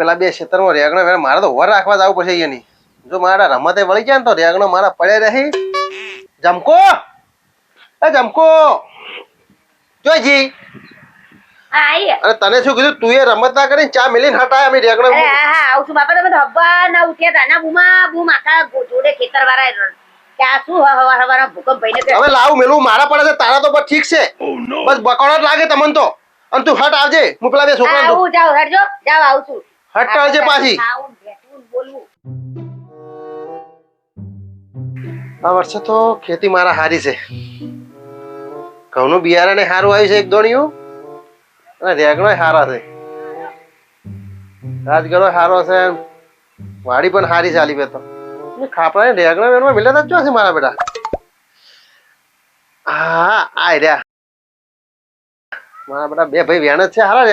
પેલા બે ક્ષેત્રમાં રેગણો વેણ મારે તો વર રાખવા જવું પડશે એની. જો મારા રમતે વળી જાય ને તો રેગણો મારા પડે રહી. જમકો! એ જમકો! જોઈજી હા તને શું કીધું? તું એ રમત ના કરીને ચા મેલીને હટાય અમે રેગણો હા હા આવું છું બાપા તમે ધબ્બા ના ઉઠ્યા તા ના બુમા બુમ આખા જોડે ખેતર વાળા કે આ શું હવા હવાના ભૂકંપ ભાઈને કે હવે લાવું મેલું. મારા પડે છે તારા તો બસ ઠીક છે. બસ બકોડો જ લાગે તમને તો. અને તું હટ આવજે. હું પેલા બે હા છોકરા આવું જાઓ હટજો. જાઓ આવું છું હટ આવજે પાછી. આ વર્ષે તો ખેતી મારા હારી છે. ઘઉંનું બિયારણ સારું આવ્યું છે એક દોણિયું. અને રેગણો સારા છે. રાજગરો સારો છે વાડી પણ સારી ચાલી બે તો. ખાપડા ને રેગણો વેણમાં મિલે જ છે મારા બેટા. હા આ રહ્યા. મારા બેટા બે ભાઈ વેણ જ છે સારા